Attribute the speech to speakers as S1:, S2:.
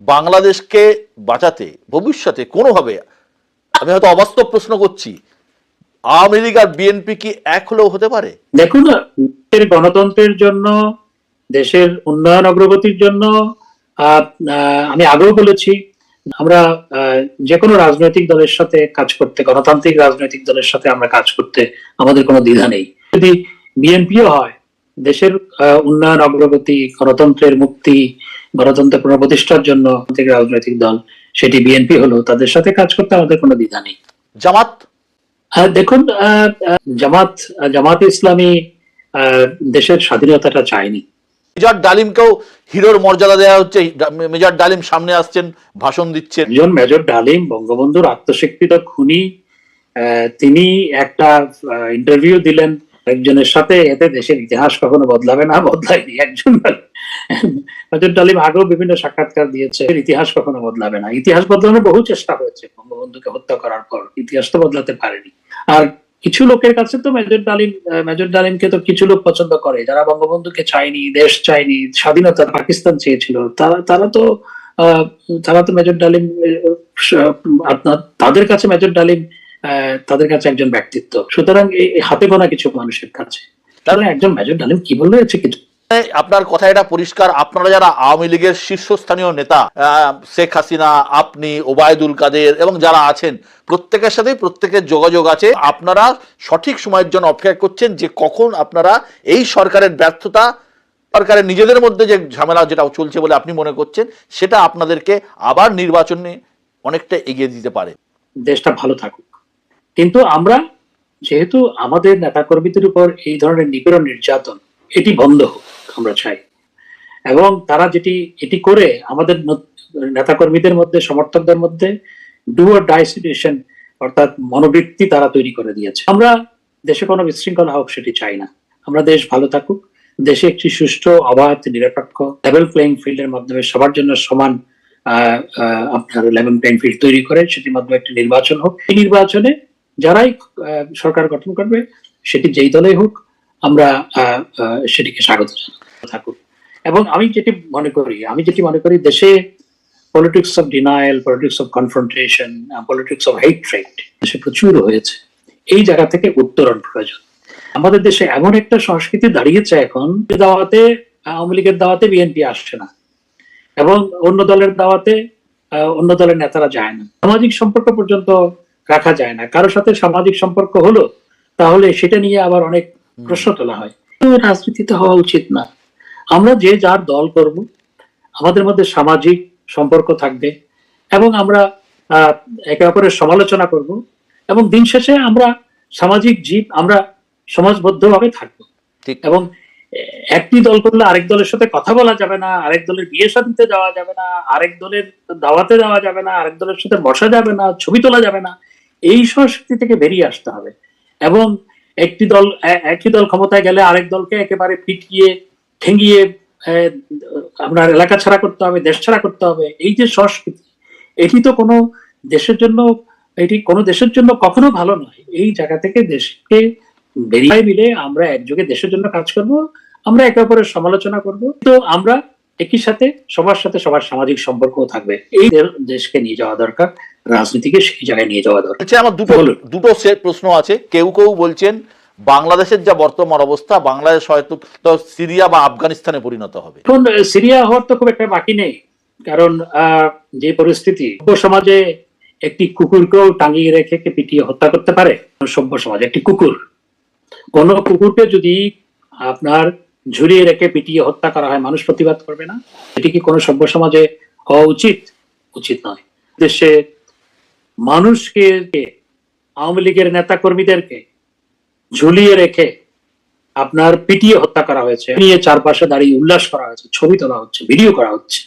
S1: বাংলাদেশকে বাঁচাতে, ভবিষ্যতে কোনোভাবে, আমি হয়তো অবাস্তব প্রশ্ন করছি, আওয়ামী লীগ আর বিএনপি কি এক হলেও হতে পারে?
S2: দেখুন গণতন্ত্রের জন্য, দেশের উন্নয়ন অগ্রগতির জন্য আমি আগেও বলেছি, আমরা যে কোনো রাজনৈতিক দলের সাথে কাজ করতে, গণতান্ত্রিক রাজনৈতিক দলের সাথে আমরা কাজ করতে আমাদের কোনো দ্বিধা নেই। যদি বিএনপিও হয়, দেশের উন্নয়ন, অগ্রগতি, গণতন্ত্রের মুক্তি গণতন্ত্রের পুনঃপ্রতিষ্ঠার জন্য রাজনৈতিক দল সেটি বিএনপি হলো তাদের সাথে কাজ করতে আমাদের কোনো দ্বিধা নেই।
S1: জামাত?
S2: দেখুন জামাত জামাত ইসলামী দেশের স্বাধীনতাটা চায়নি।
S1: মেজর ডালিমকেও হিরোর মর্যাদা দেওয়া হচ্ছে মেজর ডালিম সামনে আসছেন ভাষণ দিচ্ছেন।
S2: একজন মেজর ডালিম বঙ্গবন্ধুর আত্মস্বীকৃত খুনি আহ, তিনি একটা ইন্টারভিউ দিলেন একজনের সাথে এতে দেশের ইতিহাস কখনো বদলাবে না, বদলায়নি একজন। মেজর ডালিম আগেও বিভিন্ন সাক্ষাৎকার দিয়েছে ইতিহাস কখনো বদলাবে না। ইতিহাস বদলানোর বহু চেষ্টা হয়েছে, বঙ্গবন্ধুকে হত্যা করার পর। ইতিহাস তো বদলাতে পারেনি। আর কিছু লোকের কাছে তো মেজর ডালিম মেজর ডালিমকে তো কিছু লোক পছন্দ করে। যারা বঙ্গবন্ধুকে চায়নি, দেশ চায়নি, স্বাধীনতা পাকিস্তান চেয়েছিল, তারা তারা তো তারা তো মেজর ডালিম তাদের কাছে মেজর ডালিম তাদের কাছে একজন ব্যক্তিত্ব। সুতরাং এই হাতে গোনা কিছু মানুষের কাছে। তাহলে একজন মেজর ডালিম কি বলল হচ্ছে কিছু
S1: আপনার কথা এটা পরিষ্কার। আপনারা যারা আওয়ামী লীগের শীর্ষস্থানীয় নেতা শেখ হাসিনা আপনি ওবায়দুল কাদের এবং যারা আছেন প্রত্যেকের সাথেই প্রত্যেকের যোগাযোগ আছে। আপনারা সঠিক সময়ের জন্য অপেক্ষা করছেন যে কখন আপনারা এই সরকারের ব্যর্থতা সরকারের নিজেদের মধ্যে যে ঝামেলা যেটা চলছে বলে আপনি মনে করছেন সেটা আপনাদেরকে আবার নির্বাচনে অনেকটা এগিয়ে দিতে পারে।
S2: দেশটা ভালো থাকুক। কিন্তু আমরা যেহেতু আমাদের নেতাকর্মীদের উপর এই ধরনের নিপীড়ন নির্যাতন, এটি বন্ধ হোক, আমরা চাই। এবং তারা যেটি, এটি করে আমাদের নেতাকর্মীদের মধ্যে, সমর্থকদের মধ্যে ডু আর অর্থাৎ মনোবৃত্তি তারা তৈরি করে দিয়েছে। আমরা দেশে কোনো বিশৃঙ্খলা হোক, সেটি চাই না। আমরা দেশ ভালো থাকুক, দেশে একটি সুষ্ঠু, অবাধ, নিরপেক্ষ লেভেল প্লেইং ফিল্ডের মাধ্যমে সবার জন্য সমান আপনার লেভেল প্লেইং ফিল্ড তৈরি করে, সেটির মাধ্যমে একটি নির্বাচন হোক। এই নির্বাচনে যারাই সরকার গঠন করবে, সেটি যেই দলেই হোক, আমরা সেটিকে স্বাগত থাকুক। এবং আমি যেটি মনে করি, আমি যেটি মনে করি, দেশে politics of denial politics of confrontation politics of hatred দেশে প্রচুর হয়েছে। এই জায়গা থেকে উত্তরণ প্রয়োজন। আমাদের দেশে এমন একটা সংস্কৃতি দাঁড়িয়েছে এখন দাওয়াতে, আওয়ামী লীগের দাওয়াতে বিএনপি আসছে না। এবং অন্য দলের দাওয়াতে অন্য দলের নেতারা যায় না। সামাজিক সম্পর্ক পর্যন্ত রাখা যায় না। কারোর সাথে সামাজিক সম্পর্ক হলো তাহলে সেটা নিয়ে আবার অনেক প্রশ্ন তোলা হয়। রাজনীতিতে হওয়া উচিত না। আমরা যে যার দল করব আমাদের মধ্যে সামাজিক সম্পর্ক থাকবে এবং আমরা একে অপরের সমালোচনা করব এবং দিন শেষে আমরা সামাজিক জীব আমরা সমাজবদ্ধভাবে থাকব। এবং একটি দল করলে আরেক দলের সাথে কথা বলা যাবে না আরেক দলের বিয়ে শাদিতে যাওয়া যাবে না আরেক দলের দাওয়াতে যাওয়া যাবে না আরেক দলের সাথে বসা যাবে না ছবি তোলা যাবে না। এই সংস্কৃতি থেকে বেরিয়ে আসতে হবে। এবং একটি দল, এ- একই দল ক্ষমতায় গেলে আরেক দলকে একেবারে পিটিয়ে, ঠেঙ্গিয়ে আপনার এলাকা ছাড়া করতে হবে, দেশ ছাড়া করতে হবে, এই যে সংস্কৃতি, এটি তো কোনো দেশের জন্য, এটি কোনো দেশের জন্য কখনো ভালো নয়। এই জায়গা থেকে দেশকে বেরিয়ে মিলে আমরা একযোগে দেশের জন্য কাজ করব, আমরা একে অপরের সমালোচনা করব, তো আমরা একই সাথে সবার সাথে সবার সামাজিক সম্পর্কও থাকবে। এই দেশকে নিয়ে যাওয়া দরকার। রাজনীতিকে সেই জায়গায় নিয়ে যাওয়া দরকার।
S1: বলছে আমার দুটো দুটো সে- প্রশ্ন আছে। কেউ কেউ বলছেন বাংলাদেশের যা বর্তমান অবস্থা বাংলাদেশ হয়তো সিরিয়া বা আফগানিস্তানে পরিণত হবে।
S2: এখন সিরিয়া হওয়ার তো খুব একটা বাকি নেই। কারণ যে পরিস্থিতি সমাজে একটি কুকুরকেও টাঙিয়ে রেখে কে পিটিয়ে হত্যা করতে পারে। সভ্য সমাজে একটি কুকুর। কোন কুকুরকে যদি আপনার ঝুলিয়ে রেখে পিটিয়ে হত্যা করা হয় মানুষ প্রতিবাদ করবে না? এটি কি কোনো সভ্য সমাজে হওয়া উচিত? উচিত নয়। দেশে মানুষকে আওয়ামী লীগের নেতা কর্মীদেরকে ঝুলিয়ে রেখে আপনার পিটিয়ে হত্যা করা হয়েছে, নিয়ে চারপাশে দাঁড়িয়ে উল্লাস করা হয়েছে, ছবি তোলা হচ্ছে, ভিডিও করা হচ্ছে।